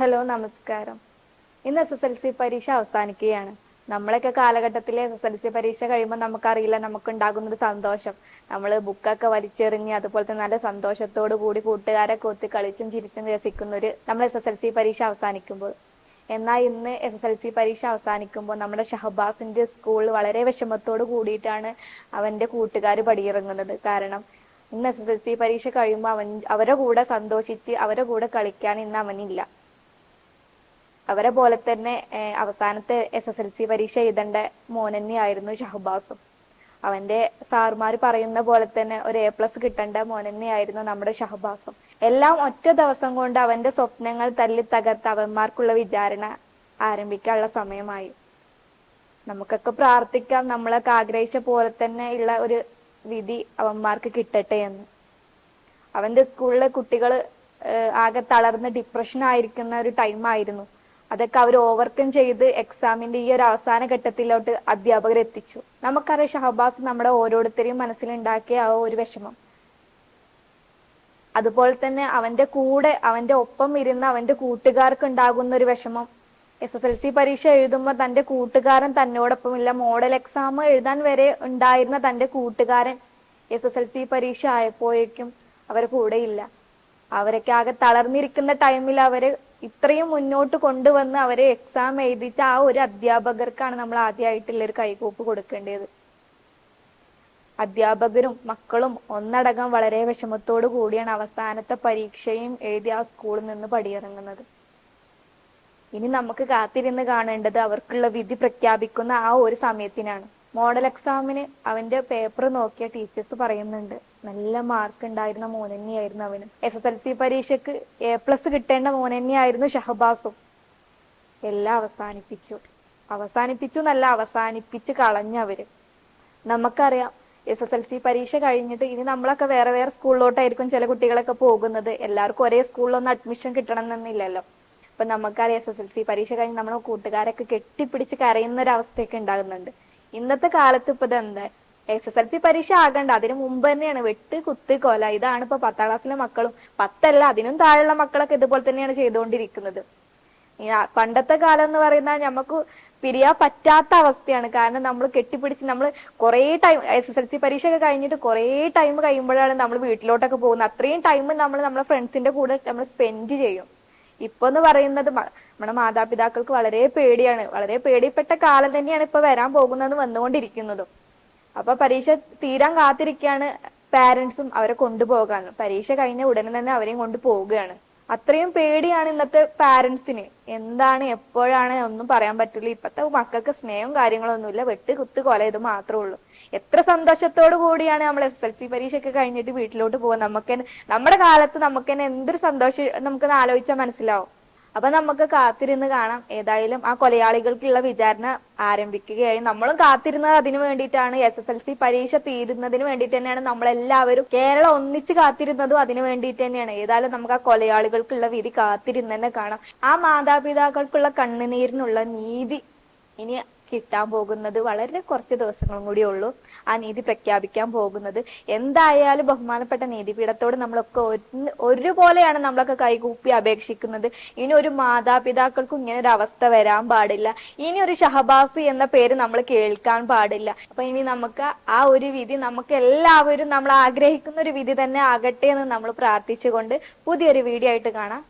Hello നമസ്കാരം. ഇന്ന് S S L C പരീക്ഷ അവസാനിക്കുകയാണ്. നമ്മളൊക്കെ കാലഘട്ടത്തിൽ എസ് എസ് എൽ സി പരീക്ഷ കഴിയുമ്പോൾ നമുക്കറിയില്ല നമുക്ക് ഉണ്ടാകുന്ന ഒരു സന്തോഷം. നമ്മൾ ബുക്കൊക്കെ വലിച്ചെറിഞ്ഞ് അതുപോലെ തന്നെ നല്ല സന്തോഷത്തോടു കൂടി കൂട്ടുകാരെ ഒത്ത് കളിച്ചും ചിരിച്ചും രസിക്കുന്ന ഒരു നമ്മൾ എസ് എസ് എൽ സി പരീക്ഷ അവസാനിക്കുമ്പോൾ. എന്നാൽ ഇന്ന് എസ് എസ് എൽ സി പരീക്ഷ അവസാനിക്കുമ്പോൾ നമ്മുടെ ഷഹബാസിന്റെ സ്കൂൾ വളരെ വിഷമത്തോട് കൂടിയിട്ടാണ് അവന്റെ കൂട്ടുകാർ പടിയിറങ്ങുന്നത്. കാരണം ഇന്ന് എസ് എസ് എൽ സി പരീക്ഷ കഴിയുമ്പോൾ അവൻ അവരുടെ കൂടെ സന്തോഷിച്ച് അവരുടെ കൂടെ കളിക്കാൻ ഇന്ന് അവനില്ല. അവരെ പോലെ തന്നെ അവസാനത്തെ എസ് എസ് എൽ സി പരീക്ഷ എഴുതേണ്ട മോനന്നെ ആയിരുന്നു ഷഹബാസും. അവന്റെ സാറുമാർ പറയുന്ന പോലെ തന്നെ ഒരു എ പ്ലസ് കിട്ടേണ്ട മോനന്നെ ആയിരുന്നു നമ്മുടെ ഷഹബാസും. എല്ലാം ഒറ്റ ദിവസം കൊണ്ട് അവന്റെ സ്വപ്നങ്ങൾ തല്ലി തകർത്ത് അവന്മാർക്കുള്ള വിചാരണ ആരംഭിക്കാനുള്ള സമയമായി. നമുക്കൊക്കെ പ്രാർത്ഥിക്കാം നമ്മളൊക്കെ ആഗ്രഹിച്ച പോലെ തന്നെ ഉള്ള ഒരു വിധി അവന്മാർക്ക് കിട്ടട്ടെ എന്ന്. അവന്റെ സ്കൂളിലെ കുട്ടികൾ ആകെ തളർന്ന് ഡിപ്രഷൻ ആയിരിക്കുന്ന ഒരു ടൈം ആയിരുന്നു. അതൊക്കെ അവർ ഓവർകം ചെയ്ത് എക്സാമിന്റെ ഈ ഒരു അവസാന ഘട്ടത്തിലോട്ട് അധ്യാപകർ എത്തിച്ചു. നമുക്കറിയാം ഷഹബാസ് നമ്മുടെ ഓരോരുത്തരെയും മനസ്സിലുണ്ടാക്കിയ ആ ഒരു വിഷമം. അതുപോലെ തന്നെ അവന്റെ കൂടെ അവന്റെ ഒപ്പം ഇരുന്ന അവന്റെ കൂട്ടുകാർക്ക് ഉണ്ടാകുന്ന ഒരു വിഷമം. എസ് എസ് എൽ സി പരീക്ഷ എഴുതുമ്പോൾ തന്റെ കൂട്ടുകാരൻ തന്നോടൊപ്പം ഇല്ല മോഡൽ എക്സാം എഴുതാൻ വരെ ഉണ്ടായിരുന്ന തന്റെ കൂട്ടുകാരൻ എസ് എസ് എൽ സി പരീക്ഷ ആയപ്പോഴേക്കും അവരെ കൂടെയില്ല. അവരൊക്കെ ആകെ തളർന്നിരിക്കുന്ന ടൈമിൽ അവർ ഇത്രയും മുന്നോട്ട് കൊണ്ടുവന്ന് അവരെ എക്സാം എഴുതിച്ച ആ ഒരു അധ്യാപകർക്കാണ് നമ്മൾ ആദ്യമായിട്ടുള്ള ഒരു കൈകൂപ്പ് കൊടുക്കേണ്ടത്. അധ്യാപകരും മക്കളും ഒന്നടങ്കം വളരെ വിഷമത്തോടു കൂടിയാണ് അവസാനത്തെ പരീക്ഷയും എഴുതി ആ സ്കൂളിൽ നിന്ന് പടിയിറങ്ങുന്നത്. ഇനി നമുക്ക് കാത്തിരുന്ന് കാണേണ്ടത് അവർക്കുള്ള വിധി പ്രഖ്യാപിക്കുന്ന ആ ഒരു സമയത്തിനാണ്. മോഡൽ എക്സാമിന് അവന്റെ പേപ്പർ നോക്കിയ ടീച്ചേഴ്സ് പറയുന്നുണ്ട് നല്ല മാർക്ക് ഉണ്ടായിരുന്ന മോൻ തന്നെയായിരുന്നു അവന്. എസ് എസ് എൽ സി പരീക്ഷക്ക് എ പ്ലസ് കിട്ടേണ്ട മോൻ തന്നെയായിരുന്നു ഷഹബാസും. എല്ലാം അവസാനിപ്പിച്ചു. അവസാനിപ്പിച്ചു എന്നല്ല അവസാനിപ്പിച്ച് കളഞ്ഞവര് നമുക്കറിയാം എസ് എസ് എൽ സി പരീക്ഷ കഴിഞ്ഞിട്ട് ഇനി നമ്മളൊക്കെ വേറെ വേറെ സ്കൂളിലോട്ടായിരിക്കും ചില കുട്ടികളൊക്കെ പോകുന്നത്. എല്ലാവർക്കും ഒരേ സ്കൂളിലൊന്നും അഡ്മിഷൻ കിട്ടണം എന്നില്ലല്ലോ അപ്പൊ നമുക്കറിയാം എസ് എസ് എൽ സി പരീക്ഷ കഴിഞ്ഞ് നമ്മളെ കൂട്ടുകാരൊക്കെ കെട്ടിപ്പിടിച്ച് കരയുന്ന ഒരു അവസ്ഥയൊക്കെ ഉണ്ടാകുന്നുണ്ട്. ഇന്നത്തെ കാലത്ത് ഇപ്പൊ ഇതെന്താ? എസ് എസ് എൽ സി പരീക്ഷ ആകണ്ട അതിന് മുമ്പ് തന്നെയാണ്. വെട്ട് കുത്ത് കൊല ഇതാണ് ഇപ്പൊ പത്താം ക്ലാസ്സിലെ മക്കളും പത്തല്ല അതിനും താഴെയുള്ള മക്കളൊക്കെ ഇതുപോലെ തന്നെയാണ് ചെയ്തുകൊണ്ടിരിക്കുന്നത്. പണ്ടത്തെ കാലം എന്ന് പറയുന്ന നമുക്ക് പിരിയാ പറ്റാത്ത അവസ്ഥയാണ്. കാരണം നമ്മൾ കെട്ടിപ്പിടിച്ച് നമ്മൾ കുറേ time S S L C പരീക്ഷ ഒക്കെ കഴിഞ്ഞിട്ട് കുറേ ടൈം കഴിയുമ്പോഴാണ് നമ്മൾ വീട്ടിലോട്ടൊക്കെ പോകുന്നത്. അത്രയും ടൈം നമ്മൾ നമ്മളെ ഫ്രണ്ട്സിന്റെ കൂടെ നമ്മൾ സ്പെൻഡ് ചെയ്യും. ഇപ്പൊ എന്ന് പറയുന്നത് നമ്മുടെ മാതാപിതാക്കൾക്ക് വളരെ പേടിയാണ്. വളരെ പേടിപ്പെട്ട കാലം തന്നെയാണ് ഇപ്പൊ വരാൻ പോകുന്നത് വന്നുകൊണ്ടിരിക്കുന്നതും. അപ്പൊ പരീക്ഷ തീരാൻ കാത്തിരിക്കുകയാണ് പാരന്റ്സും അവരെ കൊണ്ടുപോകാൻ. പരീക്ഷ കഴിഞ്ഞ ഉടനെ തന്നെ അവരെയും കൊണ്ട് പോവുകയാണ്. അത്രയും പേടിയാണ് ഇന്നത്തെ പാരന്റ്സിന് എന്താണ് എപ്പോഴാണ് ഒന്നും പറയാൻ പറ്റില്ല. ഇപ്പത്തെ മക്കൾക്ക് സ്നേഹവും കാര്യങ്ങളൊന്നുമില്ല. വെട്ട് കുത്ത് കൊല ഇത് മാത്രമേ ഉള്ളൂ. എത്ര സന്തോഷത്തോടു കൂടിയാണ് നമ്മൾ എസ് എൽ സി പരീക്ഷ ഒക്കെ കഴിഞ്ഞിട്ട് വീട്ടിലോട്ട് പോകാൻ നമുക്ക് നമ്മുടെ കാലത്ത് നമുക്ക് തന്നെ എന്തൊരു സന്തോഷം നമുക്ക് ആലോചിച്ചാൽ മനസ്സിലാവും. അപ്പൊ നമുക്ക് കാത്തിരുന്ന് കാണാം. ഏതായാലും ആ കൊലയാളികൾക്കുള്ള വിചാരണ ആരംഭിക്കുകയായി. നമ്മളും കാത്തിരുന്നത് അതിനു വേണ്ടിയിട്ടാണ്. എസ് എസ് എൽ സി പരീക്ഷ തീരുന്നതിന് വേണ്ടിയിട്ട് തന്നെയാണ് നമ്മളെല്ലാവരും കേരളം ഒന്നിച്ച് കാത്തിരുന്നതും അതിനു വേണ്ടിയിട്ട് തന്നെയാണ്. ഏതായാലും നമുക്ക് ആ കൊലയാളികൾക്കുള്ള വിധി കാത്തിരുന്ന് കാണാം. ആ മാതാപിതാക്കൾക്കുള്ള കണ്ണുനീരിനുള്ള നീതി ഇനി കിട്ടാൻ പോകുന്നത് വളരെ കുറച്ച് ദിവസങ്ങളും കൂടി ഉള്ളൂ ആ നീതി പ്രഖ്യാപിക്കാൻ പോകുന്നത്. എന്തായാലും ബഹുമാനപ്പെട്ട നീതിപീഠത്തോട് നമ്മളൊക്കെ ഒരുപോലെയാണ് നമ്മളൊക്കെ കൈകൂപ്പി അപേക്ഷിക്കുന്നത്. ഇനി ഒരു മാതാപിതാക്കൾക്കും ഇങ്ങനെ ഒരു അവസ്ഥ വരാൻ പാടില്ല. ഇനി ഒരു ഷഹബാസ് എന്ന പേര് നമ്മൾ കേൾക്കാൻ പാടില്ല. അപ്പൊ ഇനി നമുക്ക് ആ ഒരു വിധി നമുക്ക് എല്ലാവരും നമ്മൾ ആഗ്രഹിക്കുന്ന ഒരു വിധി തന്നെ ആകട്ടെ എന്ന് നമ്മൾ പ്രാർത്ഥിച്ചുകൊണ്ട് പുതിയൊരു വീഡിയോ ആയിട്ട് കാണാം.